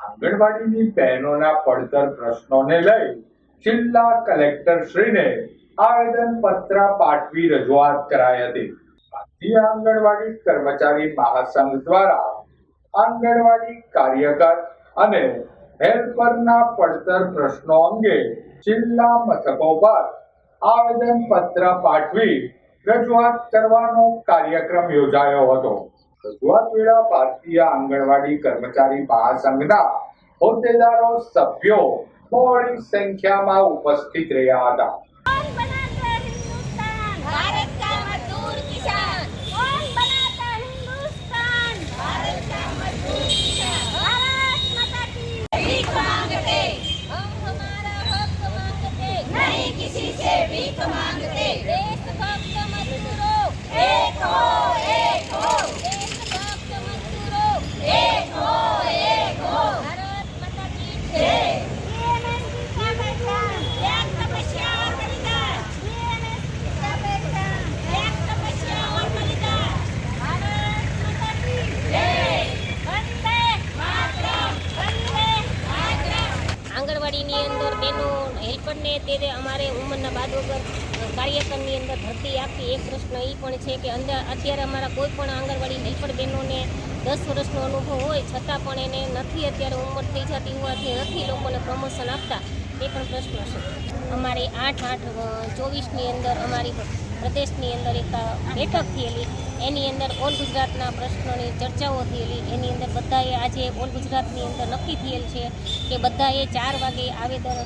આંગણવાડીની બહેનોના પડતર પ્રશ્નોને લઈ જિલ્લા કલેક્ટર શ્રીને આવેદન પત્ર પાઠવી રજૂઆત કરાઈ હતી. ભારતીય આંગણવાડી કર્મચારી મહાસંઘ દ્વારા આંગણવાડી કાર્યકર અને હેલ્પરના પડતર પ્રશ્નો અંગે જિલ્લા મથકો પર આવેદન પત્ર પાઠવી રજૂઆત કરવાનો કાર્યક્રમ યોજાયો હતો. રજૂઆત ભારતીય આંગણવાડી કર્મચારી મહાસંઘના હોદ્દેદારો સભ્યો બહોળી સંખ્યામાં ઉપસ્થિત રહ્યા હતા. હેલ્પરને તે અમારે ઉંમરના બાદ વગર કાર્યક્રમની અંદર ભરતી આપી એક પ્રશ્ન એ પણ છે કે અંદર, અત્યારે અમારા કોઈ પણ આંગણવાડી હેલ્પર બહેનોને દસ વર્ષનો અનુભવ હોય, છતાં પણ એને નથી અત્યારે ઉંમર થઈ જતી હોવાથી નથી લોકોને પ્રમોશન આપતા. એ પણ પ્રશ્ન છે. અમારી આઠ આઠ ચોવીસની અંદર અમારી પ્રદેશની અંદર એક બેઠક થયેલી. એની અંદર ઓલ ગુજરાતના પ્રશ્નોની ચર્ચાઓ થયેલી. એની અંદર બધાએ આજે ઓલ ગુજરાતની અંદર નક્કી થયેલ છે કે બધાએ ચાર વાગે આવેદન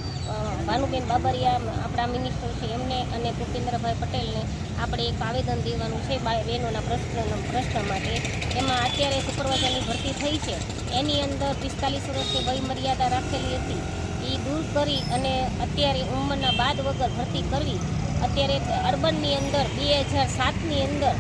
ભાનુબેન બાબરિયા, આપણા મિનિસ્ટર છે એમને અને ભૂપેન્દ્રભાઈ પટેલને આપણે એક આવેદન દેવાનું છે બહેનોના પ્રશ્ન પ્રશ્ન માટે. એમાં અત્યારે સુપરવાઇઝરની ભરતી થઈ છે. એની અંદર પિસ્તાલીસ વર્ષની વયમર્યાદા રાખેલી હતી. એ દૂર કરી અને અત્યારે ઉંમરના બાદ વગર ભરતી કરવી. અત્યારે અર્બનની અંદર બે હજાર સાતની અંદર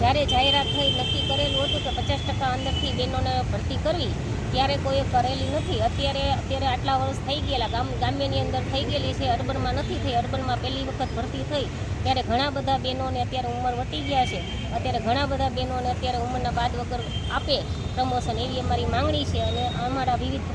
જ્યારે જાહેરાત થઈ, નક્કી કરેલું હતું કે પચાસ ટકા અંદરથી બહેનોને ભરતી કરવી, ત્યારે કોઈએ કરેલી નથી. અત્યારે અત્યારે આટલા વર્ષ થઈ ગયેલા, ગામ, ગામ્યની અંદર થઈ ગયેલી છે અર્બનમાં નથી થઈ. અર્બનમાં પહેલી વખત ભરતી થઈ, ત્યારે ઘણા બધા બહેનોને અત્યારે ઉંમર વટી ગયા છે. અત્યારે ઘણા બધા બહેનોને અત્યારે ઉંમરના બાદ વગર આપે, પ્રમોશન એવી અમારી માંગણી છે અને અમારા વિવિધ